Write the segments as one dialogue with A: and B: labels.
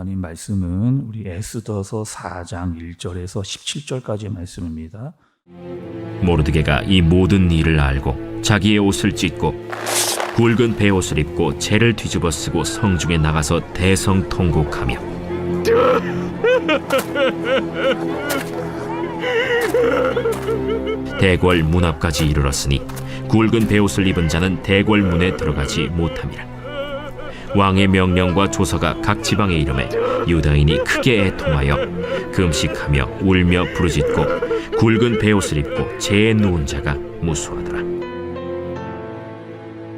A: 하나님 말씀은 우리 에스더서 4장 1절에서 17절까지의 말씀입니다.
B: 모르드게가 이 모든 일을 알고 자기의 옷을 찢고 굵은 베옷을 입고 재를 뒤집어 쓰고 성중에 나가서 대성통곡하며 대궐 문 앞까지 이르렀으니 굵은 베옷을 입은 자는 대궐 문에 들어가지 못함이라 왕의 명령과 조서가 각 지방에 이름에 유다인이 크게 애통하여 금식하며 울며 부르짖고 굵은 베옷을 입고 재에 누운 자가 무수하더라.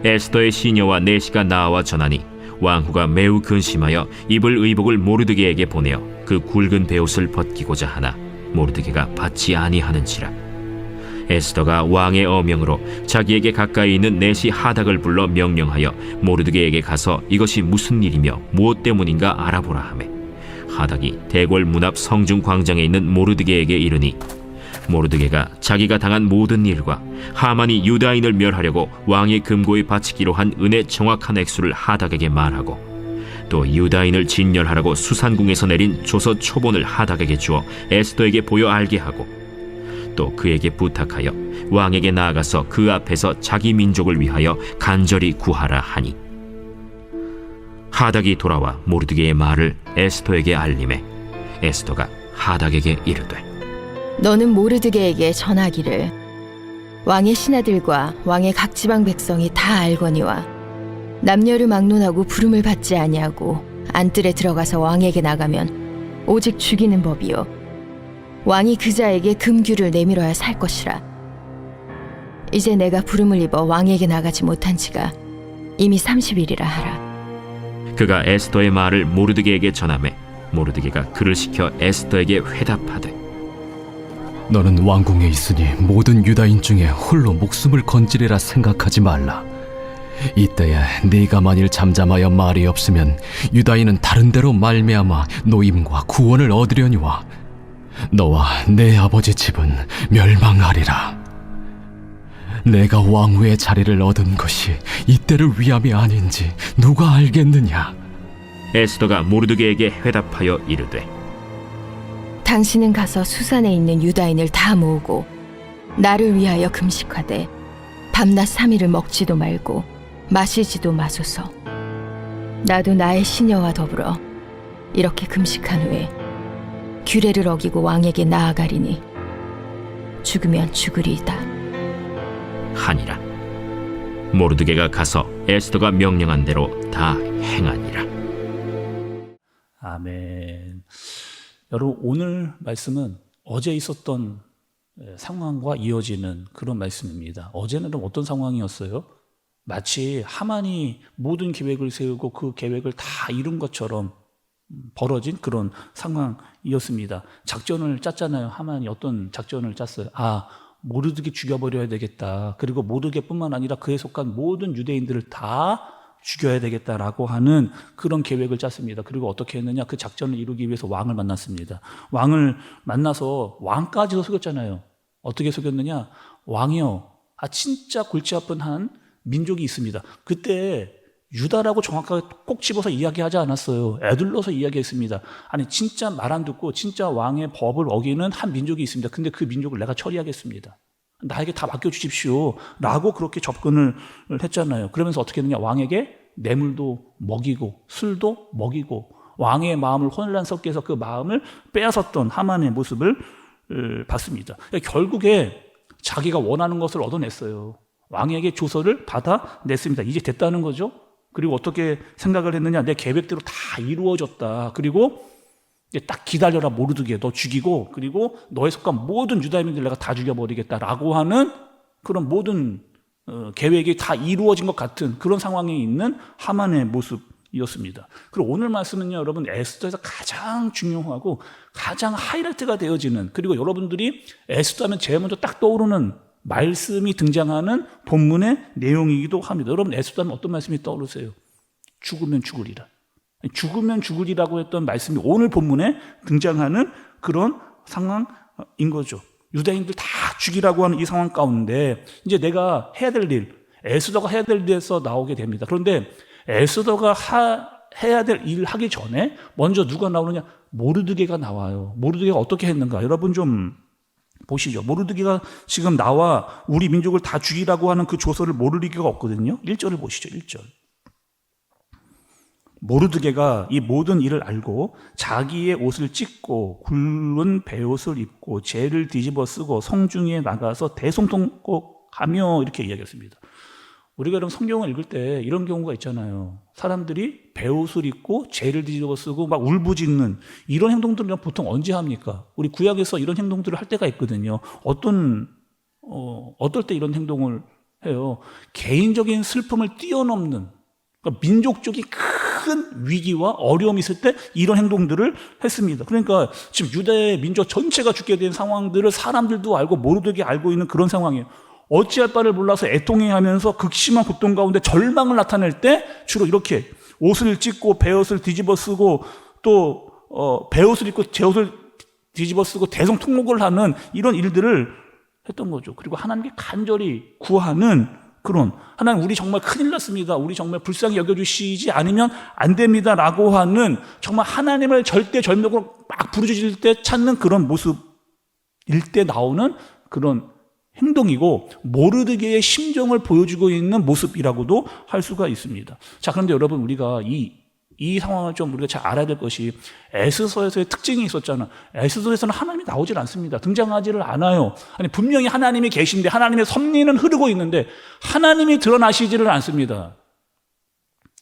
B: 에스더의 시녀와 내시가 나와 전하니 왕후가 매우 근심하여 입을 의복을 모르드게에게 보내어 그 굵은 베옷을 벗기고자 하나 모르드게가 받지 아니하는지라. 에스더가 왕의 어명으로 자기에게 가까이 있는 내시 하닥을 불러 명령하여 모르드게에게 가서 이것이 무슨 일이며 무엇 때문인가 알아보라 하매 하닥이 대궐 문 앞 성중 광장에 있는 모르드게에게 이르니 모르드게가 자기가 당한 모든 일과 하만이 유다인을 멸하려고 왕의 금고에 바치기로 한 은의 정확한 액수를 하닥에게 말하고 또 유다인을 진멸하라고 수산궁에서 내린 조서 초본을 하닥에게 주어 에스더에게 보여 알게 하고 또 그에게 부탁하여 왕에게 나아가서 그 앞에서 자기 민족을 위하여 간절히 구하라 하니. 하닥이 돌아와 모르드게의 말을 에스더에게 알림해 에스더가 하닥에게 이르되
C: 너는 모르드게에게 전하기를 왕의 신하들과 왕의 각 지방 백성이 다 알거니와 남녀를 막론하고 부름을 받지 아니하고 안뜰에 들어가서 왕에게 나가면 오직 죽이는 법이요 왕이 그 자에게 금규를 내밀어야 살 것이라 이제 내가 부름을 입어 왕에게 나가지 못한 지가 이미 30일이라 하라
B: 그가 에스더의 말을 모르드게에게 전하매 모르드게가 그를 시켜 에스더에게 회답하되
D: 너는 왕궁에 있으니 모든 유다인 중에 홀로 목숨을 건지리라 생각하지 말라. 이때에 네가 만일 잠잠하여 말이 없으면 유다인은 다른 데로 말미암아 노임과 구원을 얻으려니와 너와 내 아버지 집은 멸망하리라. 내가 왕후의 자리를 얻은 것이 이때를 위함이 아닌지 누가 알겠느냐?
B: 에스더가 모르드게에게 회답하여 이르되
C: 당신은 가서 수산에 있는 유다인을 다 모으고 나를 위하여 금식하되 밤낮 삼일을 먹지도 말고 마시지도 마소서. 나도 나의 시녀와 더불어 이렇게 금식한 후에 규례를 어기고 왕에게 나아가리니 죽으면 죽으리이다.
B: 하니라 모르드게가 가서 에스더가 명령한 대로 다 행하니라
A: 아멘. 여러분 오늘 말씀은 어제 있었던 에, 상황과 이어지는 그런 말씀입니다. 어제는 어떤 상황이었어요? 마치 하만이 모든 계획을 세우고 그 계획을 다 이룬 것처럼 음, 벌어진 그런 상황이었습니다. 작전을 짰잖아요. 하만이 어떤 작전을 짰어요? 아, 모르드게 죽여버려야 되겠다. 그리고 모르게뿐만 아니라 그에 속한 모든 유대인들을 다 죽여야 되겠다라고 하는 그런 계획을 짰습니다. 그리고 어떻게 했느냐? 그 작전을 이루기 위해서 왕을 만났습니다. 왕을 만나서 왕까지도 속였잖아요. 어떻게 속였느냐? 왕이요. 아, 진짜 골치 아픈 한 민족이 있습니다. 그때 유다라고 정확하게 꼭 집어서 이야기하지 않았어요. 애들러서 이야기했습니다. 아니, 진짜 말 안 듣고 진짜 왕의 법을 어기는 한 민족이 있습니다. 근데 그 민족을 내가 처리하겠습니다. 나에게 다 맡겨 주십시오. 라고 그렇게 접근을 했잖아요. 그러면서 어떻게 했느냐. 왕에게 뇌물도 먹이고, 술도 먹이고, 왕의 마음을 혼란스럽게 해서 그 마음을 빼앗았던 하만의 모습을 어, 봤습니다. 결국에 자기가 원하는 것을 얻어냈어요. 왕에게 조서를 받아냈습니다. 이제 됐다는 거죠. 그리고 어떻게 생각을 했느냐. 내 계획대로 다 이루어졌다. 그리고 딱 기다려라 모르드게 너 죽이고 그리고 너에 속한 모든 유다인들 내가 다 죽여버리겠다라고 하는 그런 모든 어, 계획이 다 이루어진 것 같은 그런 상황에 있는 하만의 모습이었습니다. 그리고 오늘 말씀은요, 여러분 에스더에서 가장 중요하고 가장 하이라이트가 되어지는 그리고 여러분들이 에스더하면 제일 먼저 딱 떠오르는 말씀이 등장하는 본문의 내용이기도 합니다. 여러분 에스더하면 어떤 말씀이 떠오르세요? 죽으면 죽으리라. 죽으면 죽으리라고 했던 말씀이 오늘 본문에 등장하는 그런 상황인 거죠. 유대인들 다 죽이라고 하는 이 상황 가운데 이제 내가 해야 될 일, 에스더가 해야 될 일에서 나오게 됩니다. 그런데 에스더가 하, 해야 될 일을 하기 전에 먼저 누가 나오느냐? 모르드게가 나와요. 모르드게가 어떻게 했는가? 여러분 좀 보시죠. 모르드게가 지금 나와 우리 민족을 다 죽이라고 하는 그 조서를 모를 리가 없거든요. 1절을 보시죠. 1절. 모르드게가 이 모든 일을 알고 자기의 옷을 찢고 굵은 베옷을 입고 죄를 뒤집어 쓰고 성중에 나가서 대성통곡하며 이렇게 이야기했습니다. 우리가 그럼 성경을 읽을 때 이런 경우가 있잖아요. 사람들이 베옷을 입고 죄를 뒤집어 쓰고 막 울부짖는 이런 행동들은 보통 언제 합니까? 우리 구약에서 이런 행동들을 할 때가 있거든요. 어떤 어, 어떨 때 이런 행동을 해요? 개인적인 슬픔을 뛰어넘는 그러니까 민족적인 큰 위기와 어려움이 있을 때 이런 행동들을 했습니다. 그러니까 지금 유대 민족 전체가 죽게 된 상황들을 사람들도 알고 모르게 알고 있는 그런 상황이에요. 어찌할 바를 몰라서 애통해하면서 극심한 고통 가운데 절망을 나타낼 때 주로 이렇게 옷을 찢고 베옷을 뒤집어 쓰고 또 어, 베옷을 입고 제 옷을 뒤집어 쓰고 대성통곡을 하는 이런 일들을 했던 거죠. 그리고 하나님께 간절히 구하는 그런 하나님 우리 정말 큰일 났습니다. 우리 정말 불쌍히 여겨주시지 않으면 안 됩니다라고 하는 정말 하나님을 절대 절명으로 막 부르짖을 때 찾는 그런 모습일 때 나오는 그런 행동이고 모르드게의 심정을 보여주고 있는 모습이라고도 할 수가 있습니다. 자 그런데 여러분 우리가 이 이 상황을 좀 우리가 잘 알아야 될 것이 에스서에서의 특징이 있었잖아. 에스서에서는 하나님이 나오질 않습니다. 등장하지를 않아요. 아니 분명히 하나님이 계신데 하나님의 섭리는 흐르고 있는데 하나님이 드러나시지를 않습니다.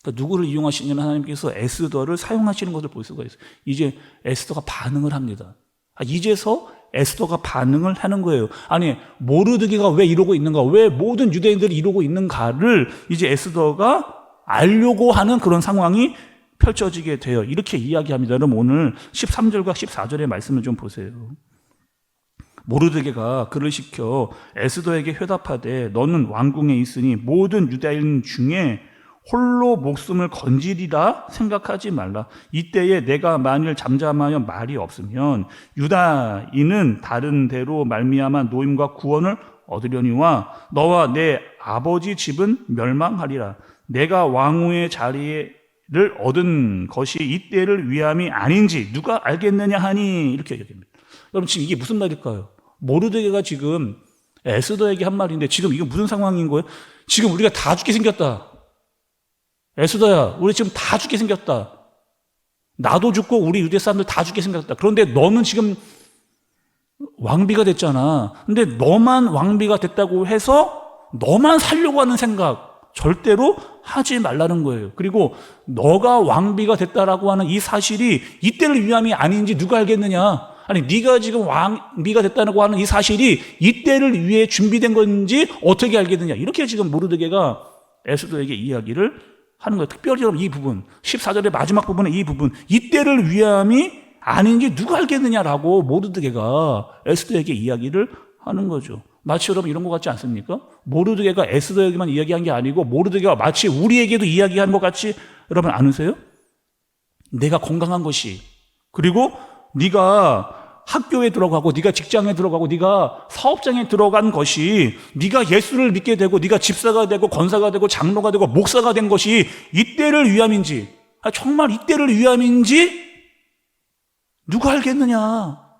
A: 그러니까 누구를 이용하시냐면 하나님께서 에스더를 사용하시는 것을 볼 수가 있어요. 이제 에스더가 반응을 합니다. 아, 이제서 에스더가 반응을 하는 거예요. 아니 모르드게가 왜 이러고 있는가? 왜 모든 유대인들이 이러고 있는가를 이제 에스더가 알려고 하는 그런 상황이 펼쳐지게 돼요. 이렇게 이야기합니다. 여러분 오늘 13절과 14절의 말씀을 좀 보세요. 모르드게가 그를 시켜 에스더에게 회답하되 너는 왕궁에 있으니 모든 유다인 중에 홀로 목숨을 건지리라 생각하지 말라. 이때에 내가 만일 잠잠하여 말이 없으면 유다인은 다른 데로 말미암아 노임과 구원을 얻으려니와 너와 내 아버지 집은 멸망하리라. 내가 왕후의 자리를 얻은 것이 이때를 위함이 아닌지 누가 알겠느냐 하니 이렇게 얘기합니다. 여러분 지금 이게 무슨 말일까요? 모르드게가 지금 에스더에게 한 말인데 지금 이게 무슨 상황인 거예요? 지금 우리가 다 죽게 생겼다. 에스더야, 우리 지금 다 죽게 생겼다. 나도 죽고 우리 유대 사람들 다 죽게 생겼다. 그런데 너는 지금 왕비가 됐잖아. 근데 너만 왕비가 됐다고 해서 너만 살려고 하는 생각 절대로 하지 말라는 거예요. 그리고 너가 왕비가 됐다라고 하는 이 사실이 이때를 위함이 아닌지 누가 알겠느냐? 아니 네가 지금 왕비가 됐다고 하는 이 사실이 이때를 위해 준비된 건지 어떻게 알겠느냐? 이렇게 지금 모르드게가 에스더에게 이야기를 하는 거예요. 특별히 이 부분 14절의 마지막 부분의 이 부분 이때를 위함이 아닌지 누가 알겠느냐라고 모르드게가 에스더에게 이야기를 하는 거죠. 마치 여러분 이런 것 같지 않습니까? 모르드게가 에스더에게만 이야기한 게 아니고 모르드게가 마치 우리에게도 이야기한 것 같이 여러분 아으세요? 내가 건강한 것이 그리고 네가 학교에 들어가고 네가 직장에 들어가고 네가 사업장에 들어간 것이 네가 예수를 믿게 되고 네가 집사가 되고 권사가 되고 장로가 되고 목사가 된 것이 이때를 위함인지 아, 정말 이때를 위함인지 누가 알겠느냐?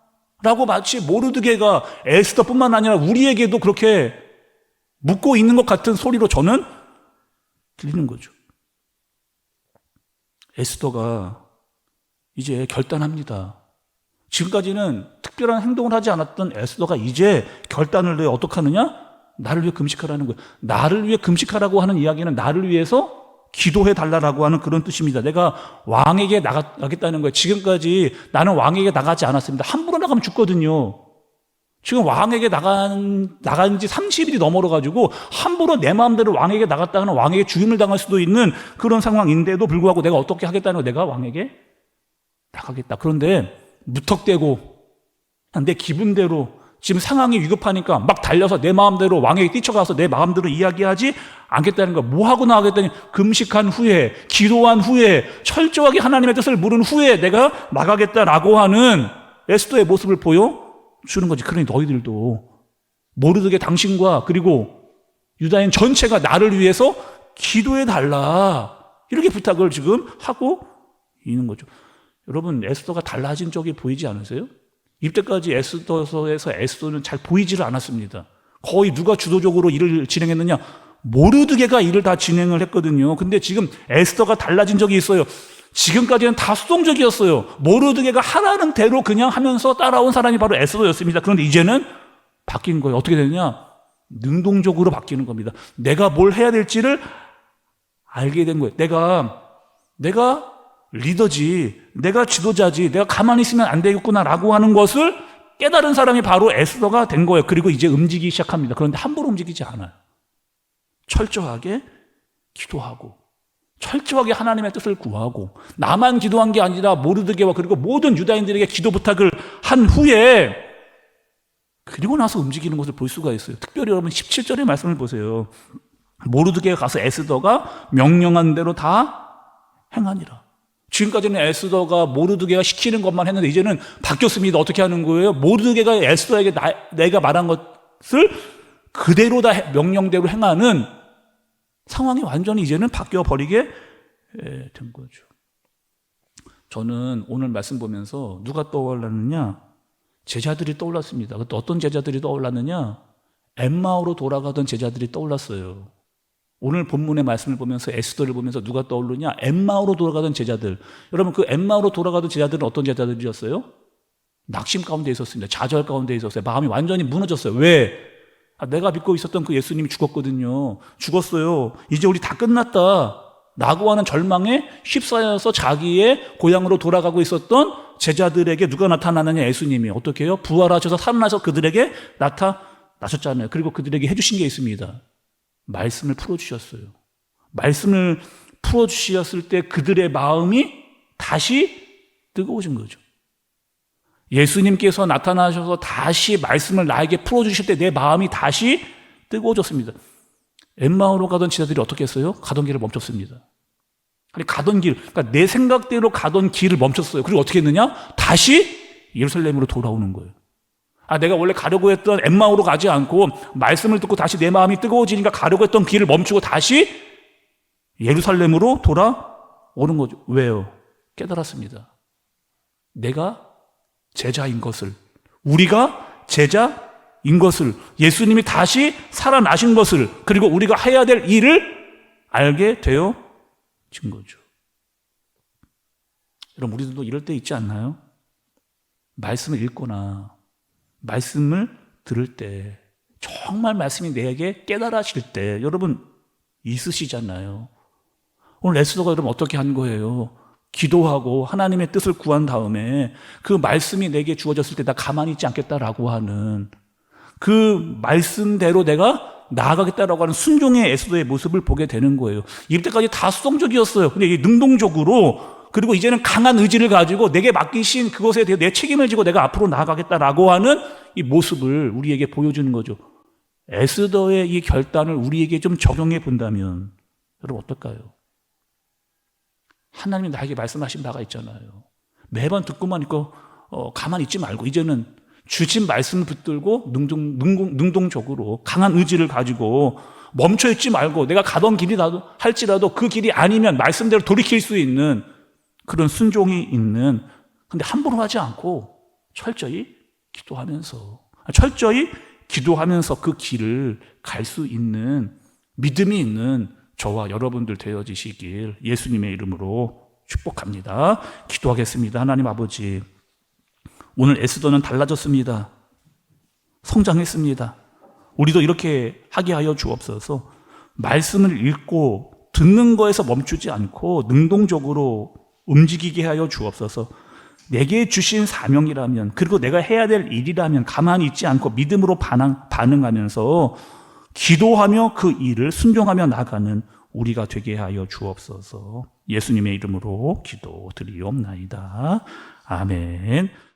A: 라고 마치 모르드게가 에스더뿐만 아니라 우리에게도 그렇게 묻고 있는 것 같은 소리로 저는 들리는 거죠. 에스더가 이제 결단합니다. 지금까지는 특별한 행동을 하지 않았던 에스더가 이제 결단을 내 어떻게 하느냐? 나를 위해 금식하라는 거예요. 나를 위해 금식하라고 하는 이야기는 나를 위해서 기도해 달라라고 하는 그런 뜻입니다. 내가 왕에게 나가겠다는 거예요. 지금까지 나는 왕에게 나가지 않았습니다. 함부로 나가면 죽거든요. 지금 왕에게 나간, 나간 지 30일이 넘어가지고 함부로 내 마음대로 왕에게 나갔다가는 왕에게 죽임을 당할 수도 있는 그런 상황인데도 불구하고 내가 어떻게 하겠다는 거예요. 내가 왕에게 나가겠다. 그런데 무턱대고 내 기분대로 지금 상황이 위급하니까 막 달려서 내 마음대로 왕에게 뛰쳐가서 내 마음대로 이야기하지 않겠다는 거. 뭐 하고 나가겠다니 금식한 후에, 기도한 후에, 철저하게 하나님의 뜻을 물은 후에 내가 나가겠다라고 하는 에스더의 모습을 보여 주는 거지. 그러니 너희들도 모르드게 당신과 그리고 유다인 전체가 나를 위해서 기도해 달라. 이렇게 부탁을 지금 하고 있는 거죠. 여러분 에스더가 달라진 적이 보이지 않으세요? 이때까지 에스더서에서 에스더는 잘 보이지를 않았습니다. 거의 누가 주도적으로 일을 진행했느냐? 모르드게가 일을 다 진행을 했거든요. 근데 지금 에스더가 달라진 적이 있어요. 지금까지는 다 수동적이었어요. 모르드게가 하라는 대로 그냥 하면서 따라온 사람이 바로 에스더였습니다. 그런데 이제는 바뀐 거예요. 어떻게 되느냐? 능동적으로 바뀌는 겁니다. 내가 뭘 해야 될지를 알게 된 거예요. 내가 내가 리더지, 내가 지도자지, 내가 가만히 있으면 안 되겠구나라고 하는 것을 깨달은 사람이 바로 에스더가 된 거예요. 그리고 이제 움직이기 시작합니다. 그런데 함부로 움직이지 않아요. 철저하게 기도하고, 철저하게 하나님의 뜻을 구하고, 나만 기도한 게 아니라 모르드게와 그리고 모든 유다인들에게 기도 부탁을 한 후에, 그리고 나서 움직이는 것을 볼 수가 있어요. 특별히 여러분 17절의 말씀을 보세요. 모르드게가 가서 에스더가 명령한 대로 다 행하니라. 지금까지는 에스더가 모르드게가 시키는 것만 했는데 이제는 바뀌었습니다. 어떻게 하는 거예요? 모르드게가 에스더에게 나, 내가 말한 것을 그대로 다 해- 명령대로 행하는 상황이 완전히 이제는 바뀌어 버리게 예, 된 거죠. 저는 오늘 말씀 보면서 누가 떠올랐느냐? 제자들이 떠올랐습니다. 어떤 제자들이 떠올랐느냐? 엠마오로 돌아가던 제자들이 떠올랐어요. 오늘 본문의 말씀을 보면서 에스더를 보면서 누가 떠오르냐? 엠마오로 돌아가던 제자들. 여러분 그 엠마오로 돌아가던 제자들은 어떤 제자들이었어요? 낙심 가운데 있었습니다. 좌절 가운데 있었어요. 마음이 완전히 무너졌어요. 왜? 아, 내가 믿고 있었던 그 예수님이 죽었거든요. 죽었어요. 이제 우리 다 끝났다. 라고 하는 절망에 휩싸여서 자기의 고향으로 돌아가고 있었던 제자들에게 누가 나타나느냐 예수님이 어떻게 해요? 부활하셔서 살아나서 그들에게 나타나셨잖아요. 그리고 그들에게 해주신 게 있습니다. 말씀을 풀어주셨어요. 말씀을 풀어주셨을 때 그들의 마음이 다시 뜨거워진 거죠. 예수님께서 나타나셔서 다시 말씀을 나에게 풀어주실 때 내 마음이 다시 뜨거워졌습니다. 엠마오로 가던 제자들이 어떻게 했어요? 가던 길을 멈췄습니다. 아니, 가던 길, 그러니까 내 생각대로 가던 길을 멈췄어요. 그리고 어떻게 했느냐? 다시 예루살렘으로 돌아오는 거예요. 아, 내가 원래 가려고 했던 엠마오로 가지 않고 말씀을 듣고 다시 내 마음이 뜨거워지니까 가려고 했던 길을 멈추고 다시 예루살렘으로 돌아오는 거죠. 왜요? 깨달았습니다. 내가 제자인 것을, 우리가 제자인 것을, 예수님이 다시 살아나신 것을, 그리고 우리가 해야 될 일을 알게 되어진 거죠. 여러분, 우리들도 이럴 때 있지 않나요? 말씀을 읽거나, 말씀을 들을 때, 정말 말씀이 내게 깨달아질 때, 여러분, 있으시잖아요. 오늘 에스더가 여러분 어떻게 한 거예요? 기도하고 하나님의 뜻을 구한 다음에 그 말씀이 내게 주어졌을 때 나 가만히 있지 않겠다라고 하는 그 말씀대로 내가 나아가겠다라고 하는 순종의 에스더의 모습을 보게 되는 거예요. 이때까지 다 수동적이었어요. 근데 이게 능동적으로 그리고 이제는 강한 의지를 가지고 내게 맡기신 그것에 대해 내 책임을 지고 내가 앞으로 나아가겠다라고 하는 이 모습을 우리에게 보여주는 거죠. 에스더의 이 결단을 우리에게 좀 적용해 본다면 여러분 어떨까요? 하나님이 나에게 말씀하신 바가 있잖아요. 매번 듣고만 있고 어, 가만히 있지 말고 이제는 주신 말씀을 붙들고 능동, 능동, 능동적으로 강한 의지를 가지고 멈춰 있지 말고 내가 가던 길이라도 할지라도 그 길이 아니면 말씀대로 돌이킬 수 있는 그런 순종이 있는 근데 함부로 하지 않고 철저히 기도하면서 철저히 기도하면서 그 길을 갈 수 있는 믿음이 있는 저와 여러분들 되어지시길 예수님의 이름으로 축복합니다. 기도하겠습니다. 하나님 아버지, 오늘 에스더는 달라졌습니다. 성장했습니다. 우리도 이렇게 하게 하여 주옵소서. 말씀을 읽고 듣는 거에서 멈추지 않고 능동적으로 움직이게 하여 주옵소서. 내게 주신 사명이라면 그리고 내가 해야 될 일이라면 가만히 있지 않고 믿음으로 반응, 반응하면서 기도하며 그 일을 순종하며 나가는 우리가 되게 하여 주옵소서. 예수님의 이름으로 기도 드리옵나이다. 아멘.